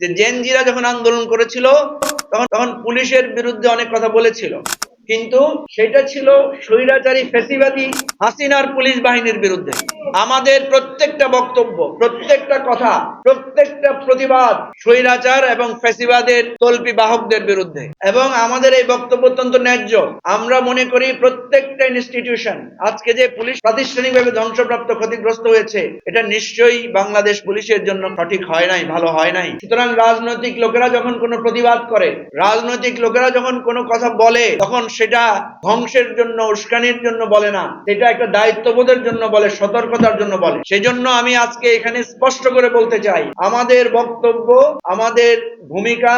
যে জেনজিরা যখন আন্দোলন করেছিল তখন তখন পুলিশের বিরুদ্ধে অনেক কথা বলেছিল। কিন্তু সেটা ছিল স্বৈরাচারী ফেসিবাদী হাসিনার পুলিশ বাহিনীর বিরুদ্ধে। আমাদের প্রত্যেকটা বক্তব্য, প্রত্যেকটা কথা, প্রত্যেকটা প্রতিবাদ স্বৈরাচার এবং ফেসিবাদের তল্পি বাহকদের বিরুদ্ধে। এবং আমাদের এই বক্তব্য অত্যন্ত ন্যায্য। আমরা মনে করি প্রত্যেকটা ইনস্টিটিউশন আজকে যে পুলিশ প্রাতিষ্ঠানিকভাবে ধ্বংসপ্রাপ্ত ক্ষতিগ্রস্ত হয়েছে, এটা নিশ্চয়ই বাংলাদেশ পুলিশের জন্য সঠিক হয় নাই, ভালো হয় নাই। সুতরাং রাজনৈতিক লোকেরা যখন কোনো প্রতিবাদ করে, রাজনৈতিক লোকেরা যখন কোনো কথা বলে, তখন সেটা ধ্বংসের জন্য, উস্কানির জন্য বলে না। সেটা একটা দায়িত্ববোধের জন্য বলে, সতর্কতার জন্য বলে। সেজন্য আমি আজকে এখানে স্পষ্ট করে বলতে চাই, আমাদের বক্তব্য, আমাদের ভূমিকা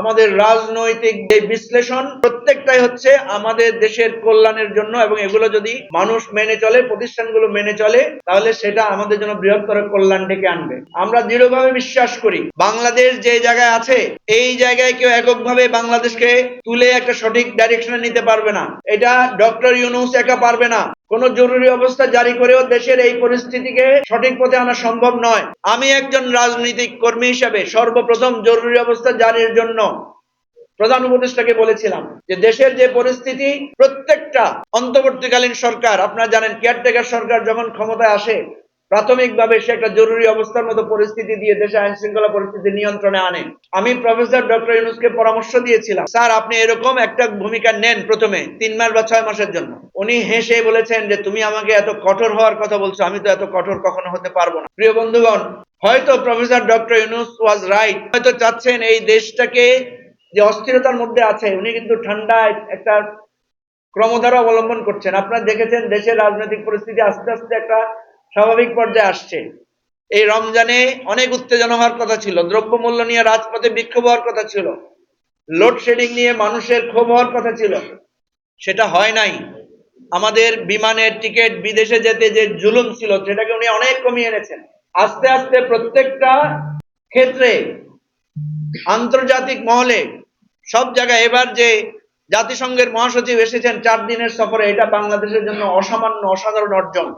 আমাদের রাজনৈতিক যে বিশ্লেষণ, প্রত্যেকটাই হচ্ছে আমাদের দেশের কল্যাণের জন্য এবং এগুলো যদি মানুষ মেনে চলে, প্রতিষ্ঠানগুলো মেনে চলে, তাহলে সেটা আমাদের জন্য বৃহত্তর কল্যাণ ডেকে আনবে। আমরা দৃঢ়ভাবে বিশ্বাস করি, বাংলাদেশ যে জায়গায় আছে, এই জায়গায় কেউ এককভাবে বাংলাদেশকে তুলে একটা সঠিক ডাইরেকশনে নিতে পারবে না। এটা ডক্টর ইউনুস একা পারবে না। কোন জরুরি অবস্থা জারি করেও দেশের এই পরিস্থিতিকে সঠিক পথে আনা সম্ভব নয়। আমি একজন রাজনৈতিক কর্মী হিসাবে সর্বপ্রথম জরুরি অবস্থা জারির জন্য প্রধান উপদেষ্টাকে বলেছিলাম যে দেশের যে পরিস্থিতি, প্রত্যেকটা অন্তর্বর্তীকালীন সরকার, আপনারা জানেন কেয়ারটেকার সরকার যখন ক্ষমতায় আসে প্রাথমিকভাবে সে একটা জরুরি অবস্থার মতো পরিস্থিতি দিয়ে দেশে আইন শৃঙ্খলা পরিস্থিতি নিয়ন্ত্রণে আনে। আমি প্রফেসর ডক্টর ইউনুসকে পরামর্শ দিয়েছিলাম। স্যার, আপনি এরকম একটা ভূমিকা নেন প্রথমে, তিন মাস বা ছয় মাসের জন্য। উনি হেসে বলেছেন যে, তুমি আমাকে এত কঠোর হওয়ার কথা বলছো, আমি তো এত কঠোর কখনো হতে পারব না। প্রিয় বন্ধুগণ, হয়তো professor doctor Yunus was right হয়তো চাচ্ছেন এই দেশটাকে যে অস্থিরতার মধ্যে আছে, উনি কিন্তু ঠান্ডায় একটা ক্রমধারা অবলম্বন করছেন। আপনারা দেখেছেন, দেশের রাজনৈতিক পরিস্থিতি আস্তে আস্তে একটা স্বাভাবিক পর্যায়ে আসছে। এই রমজানে অনেক উত্তেজনা হওয়ার কথা ছিল, দ্রব্যমূল্য নিয়ে রাজপথে বিক্ষোভ হওয়ার কথা ছিল, লোডশেডিং নিয়ে মানুষের ক্ষোভ হওয়ার কথা ছিল। সেটা হয় নাই। আমাদের বিমানের টিকিট বিদেশে যেতে যে জুলুম ছিল, সেটাকে উনি অনেক কমিয়ে এনেছেন। আস্তে আস্তে প্রত্যেকটা ক্ষেত্রে, আন্তর্জাতিক মহলে, সব জায়গায় এবার যে জাতিসংঘের মহাসচিব এসেছেন চার দিনের সফরে, এটা বাংলাদেশের জন্য অসামান্য, অসাধারণ অর্জন।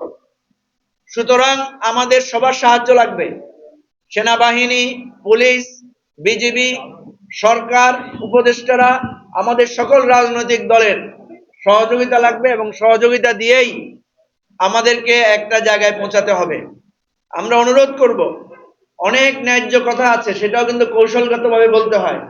সুতরাং আমাদের সবার সাহায্য লাগবে। সেনাবাহিনী, পুলিশ, বিজিবি, সরকার, উপদেষ্টারা, আমাদের সকল রাজনৈতিক দলের সহযোগিতা লাগবে এবং সহযোগিতা দিয়েই আমাদেরকে একটা জায়গায় পৌঁছাতে হবে। আমরা অনুরোধ করব, অনেক ন্যায্য কথা আছে, সেটাও কিন্তু কৌশলগতভাবে বলতে হয়।